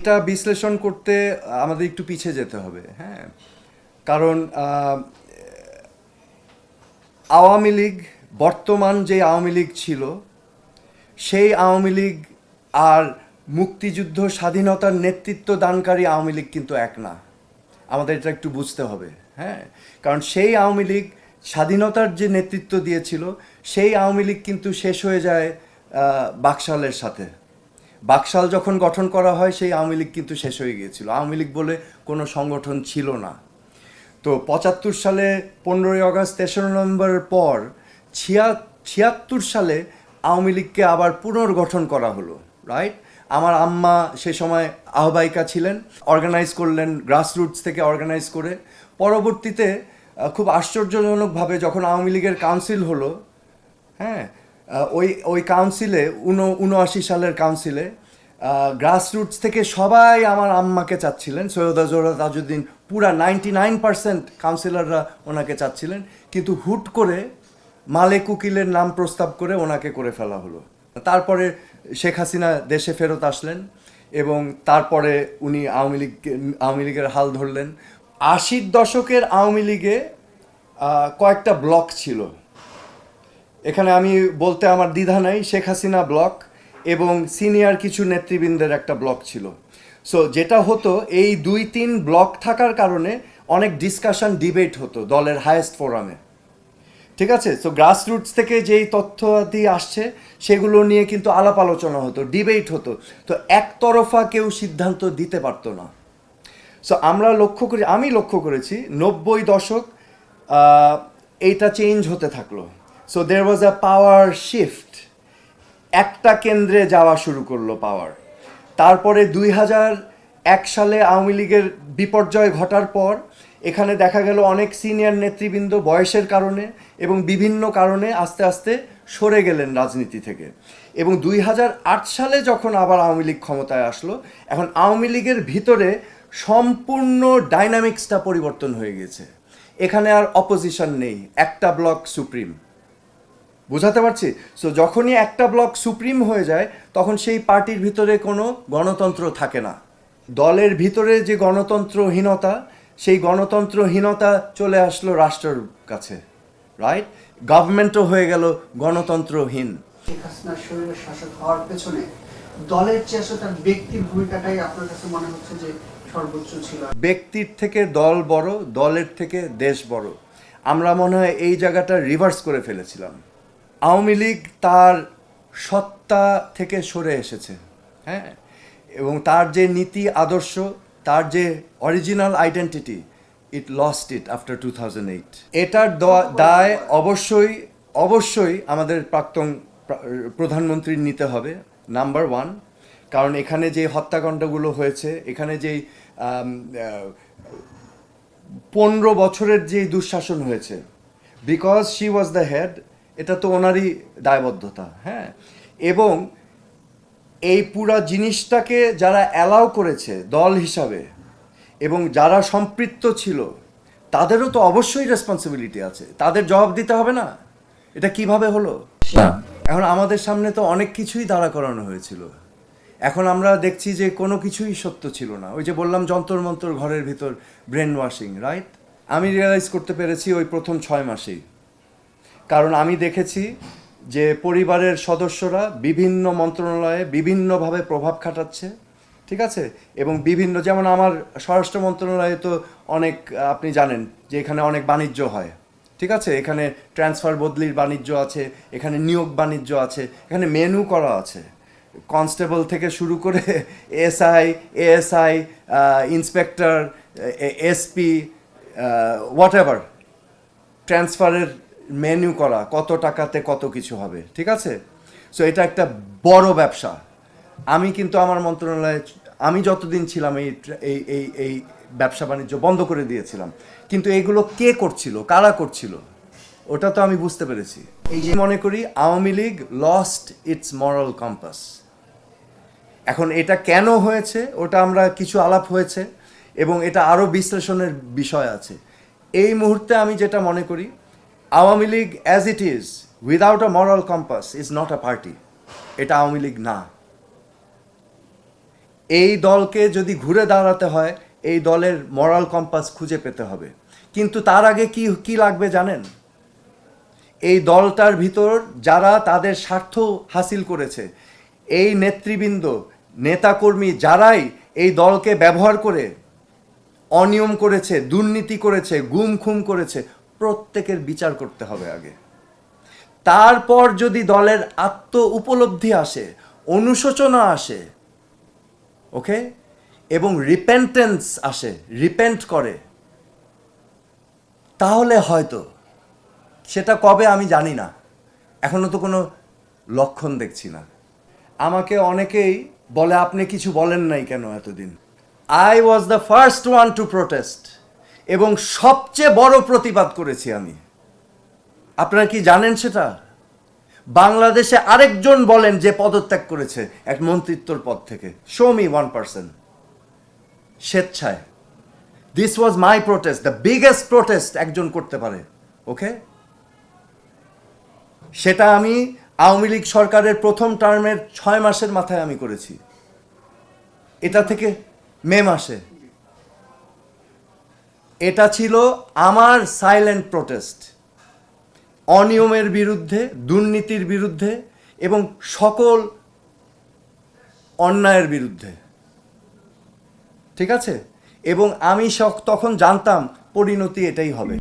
এটা বিশ্লেষণ করতে আমাদের একটু পিছিয়ে যেতে হবে হ্যাঁ? কারণ আওয়ামী লীগ, বর্তমান যে আওয়ামী লীগ ছিল, সেই আওয়ামী লীগ আর মুক্তিযুদ্ধ স্বাধীনতার নেতৃত্ব দানকারী আওয়ামী লীগ কিন্তু এক না। আমাদের এটা একটু বুঝতে হবে হ্যাঁ? কারণ সেই আওয়ামী লীগ স্বাধীনতার যে নেতৃত্ব দিয়েছিল, সেই আওয়ামী লীগ কিন্তু শেষ হয়ে যায় বাকশালের সাথে। বাকশাল যখন গঠন করা হয়, সেই আওয়ামী লীগ কিন্তু শেষ হয়ে গিয়েছিল। আওয়ামী লীগ বলে কোনো সংগঠন ছিল না। তো পঁচাত্তর সালে পনেরোই আগস্ট, তেসরা নভেম্বরের পর ছিয়া, ছিয়াত্তর সালে আওয়ামী লীগকে আবার পুনর্গঠন করা হলো রাইট আমার আম্মা সে সময় আহ্বায়িকা ছিলেন অর্গানাইজ করলেন গ্রাসরুটস থেকে অর্গানাইজ করে। পরবর্তীতে খুব আশ্চর্যজনকভাবে যখন আওয়ামী লীগের কাউন্সিল হলো হ্যাঁ ওই ওই কাউন্সিলে উনো, উনআশি সালের কাউন্সিলে গ্রাসরুটস থেকে সবাই আমার আম্মাকে চাচ্ছিলেন, সৈয়দা জোহরা তাজউদ্দিন, পুরা নাইনটি নাইন পার্সেন্ট কাউন্সিলররা ওনাকে চাচ্ছিলেন, কিন্তু হুট করে মালেক উকিলের নাম প্রস্তাব করে ওনাকে করে ফেলা হলো। তারপরে শেখ হাসিনা দেশে ফেরত আসলেন এবং তারপরে উনি আওয়ামী লীগ, আওয়ামী লীগের হাল ধরলেন। আশির দশকের আওয়ামী লীগে কয়েকটা ব্লক ছিল। এখানে আমি বলতে আমার দ্বিধা নাই, শেখ হাসিনা ব্লক এবং সিনিয়র কিছু নেতৃবৃন্দের একটা ব্লক ছিল। সো যেটা হতো, এই দুই তিন ব্লক থাকার কারণে অনেক ডিসকাশন ডিবেট হতো দলের হায়েস্ট ফোরামে ঠিক আছে? তো গ্রাসরুটস থেকে যেই তথ্য দিয়ে আসছে, সেগুলো নিয়ে কিন্তু আলাপ আলোচনা হতো ডিবেট হতো। তো একতরফা কেউ সিদ্ধান্ত দিতে পারতো না। সো আমরা লক্ষ্য করি, আমি লক্ষ্য করেছি, নব্বই দশক এইটা চেঞ্জ হতে থাকল। So there was a power shift একটা কেন্দ্রে যাওয়া শুরু করল পাওয়ার তারপরে দুই হাজার এক সালে আওয়ামী লীগের বিপর্যয় ঘটার পর, এখানে দেখা গেল অনেক সিনিয়র নেতৃবৃন্দ বয়সের কারণে এবং বিভিন্ন কারণে আস্তে আস্তে সরে গেলেন রাজনীতি থেকে। এবং দুই হাজার আট সালে যখন আবার আওয়ামী লীগ ক্ষমতায় আসলো, এখন আওয়ামী লীগের ভিতরে সম্পূর্ণ ডাইনামিক্সটা পরিবর্তন হয়ে গেছে। এখানে আর অপোজিশন নেই, একটা ব্লক সুপ্রিম বুঝাতে পারছি? সো যখনই একটা ব্লক সুপ্রিম হয়ে যায় তখন সেই পার্টির ভিতরে কোনো গণতন্ত্র থাকে না। দলের ভিতরে যে গণতন্ত্রহীনতা সেই গণতন্ত্রহীনতা চলে আসলো রাষ্ট্রের কাছে রাইট গভর্নমেন্টও হয়ে গেল গণতন্ত্রহীন। শেখ হাসিনার শরীরের শাসক হওয়ার পেছনে দলের চেয়ে আসলে তার ব্যক্তির ভূমিকাটাই আপনার কাছে মনে হচ্ছে যে সর্বোচ্চ ছিল? ব্যক্তির থেকে দল বড় দলের থেকে দেশ বড়। আমরা মনে হয় এই জায়গাটা রিভার্স করে ফেলেছিলাম। আওয়ামী লীগ তার সত্তা থেকে সরে এসেছে হ্যাঁ? এবং তার যে নীতি, আদর্শ, তার যে original identity it lost it after two thousand eight এটার দায় অবশ্যই অবশ্যই আমাদের প্রাক্তন প্রা- প্রধানমন্ত্রীর নিতে হবে নাম্বার ওয়ান কারণ এখানে যে হত্যাকাণ্ডগুলো হয়েছে, এখানে যেই পনেরো বছরের যে দুঃশাসন হয়েছে because she was the head এটা তো ওনারই দায়বদ্ধতা হ্যাঁ? এবং এই পুরা জিনিসটাকে যারা অ্যালাউ করেছে দল হিসাবে এবং যারা সম্পৃক্ত ছিল তাদেরও তো অবশ্যই রেসপন্সিবিলিটি আছে। তাদের জবাব দিতে হবে না? এটা কীভাবে হলো? এখন আমাদের সামনে তো অনেক কিছুই দাঁড়া করানো হয়েছিল। এখন আমরা দেখছি যে কোনো কিছুই সত্য ছিল না। ওই যে বললাম যন্তর মন্তর ঘরের ভিতর ব্রেন ওয়াশিং রাইট আমি রিয়েলাইজ করতে পেরেছি ওই প্রথম ছয় মাসেই। কারণ আমি দেখেছি যে পরিবারের সদস্যরা বিভিন্ন মন্ত্রণালয়ে বিভিন্নভাবে প্রভাব খাটাচ্ছে, ঠিক আছে? এবং বিভিন্ন, যেমন আমার স্বরাষ্ট্র মন্ত্রণালয়ে তো অনেক, আপনি জানেন যে এখানে অনেক বাণিজ্য হয়, ঠিক আছে? এখানে ট্রান্সফার বদলির বাণিজ্য আছে, এখানে নিয়োগ বাণিজ্য আছে, এখানে মেনু করা আছে। কনস্টেবল থেকে শুরু করে SI, ASI inspector SP whatever ট্রান্সফারের মেনু করা, কত টাকাতে কত কিছু হবে, ঠিক আছে? সো এটা একটা বড় ব্যবসা। আমি কিন্তু আমার মন্ত্রণালয়ে, আমি যতদিন ছিলাম এই এই এই এই ব্যবসা বাণিজ্য বন্ধ করে দিয়েছিলাম। কিন্তু এগুলো কে করছিল, কারা করছিল, ওটা তো আমি বুঝতে পেরেছি। এই যে মনে করি, Awami League lost its moral compass এখন এটা কেন হয়েছে, ওটা আমরা কিছু আলাপ হয়েছে, এবং এটা আরও বিশ্লেষণের বিষয় আছে। এই মুহূর্তে আমি যেটা মনে করি Awami League as it is without a moral compass is not a party এটা আওয়ামী লীগ না। এই দলকে যদি ঘুরে দাঁড়াতে হয়, এই দলের মরাল কম্পাস খুঁজে পেতে হবে। কিন্তু তার আগে কি কি লাগবে জানেন? এই দলটার ভিতর যারা তাদের স্বার্থ হাসিল করেছে, এই নেতৃবৃন্দ, নেতাকর্মী যারাই এই দলকে ব্যবহার করে অনিয়ম করেছে, দুর্নীতি করেছে গুম খুম করেছে প্রত্যেকের বিচার করতে হবে আগে। তারপর যদি দলের আত্ম উপলব্ধি আসে, অনুশোচনা আসে, ওকে? এবং রিপেন্টেন্স আসে রিপেন্ট করে, তাহলে হয়তো, সেটা কবে আমি জানি না। এখনও তো কোনো লক্ষণ দেখছি না। আমাকে অনেকেই বলে, আপনি কিছু বলেন নাই কেন এতদিন? I was the first one to protest এবং সবচেয়ে বড় প্রতিবাদ করেছি আমি। আপনারা কি জানেন সেটা? বাংলাদেশে আরেকজন বলেন যে পদত্যাগ করেছে এক মন্ত্রিত্বর পদ থেকে। শো মি ওয়ান পার্সন স্বেচ্ছায়। This was my protest the biggest protest একজন করতে পারে। ওকে সেটা আমি আওয়ামী লীগ সরকারের প্রথম টার্মের ছয় মাসের মাথায় আমি করেছি। এটা থেকে মে মাসে। এটা ছিল আমার সাইলেন্ট প্রোটেস্ট অনিয়মের বিরুদ্ধে, দুর্নীতির বিরুদ্ধে এবং সকল অন্যায়ের বিরুদ্ধে। ঠিক আছে? এবং আমি তখন জানতাম পরিণতি এটাই হবে।